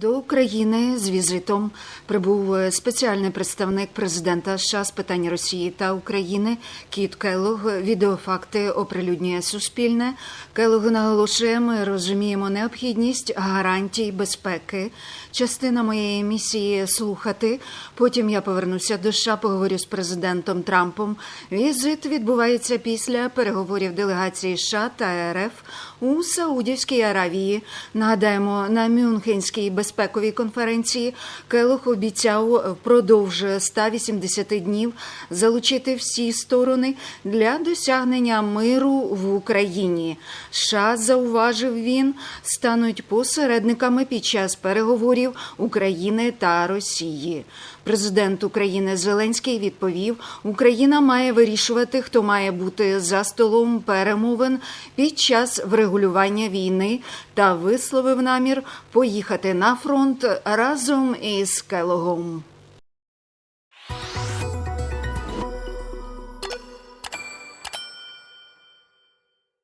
До України з візитом прибув спеціальний представник президента США з питань Росії та України Кіт Келлог. Відеофакти оприлюднює Суспільне. Келлог наголошує, ми розуміємо необхідність гарантій безпеки. Частина моєї місії слухати. Потім я повернуся до США, поговорю з президентом Трампом. Візит відбувається після переговорів делегації США та РФ у Саудівській Аравії. Нагадаємо, на Мюнхенській безпековій конференції Келох обіцяв впродовж 180 днів залучити всі сторони для досягнення миру в Україні. США, зауважив він, стануть посередниками під час переговорів України та Росії. Президент України Зеленський відповів: Україна має вирішувати, хто має бути за столом перемовин під час врегулювання війни та висловив намір поїхати на фронт разом із Келогом.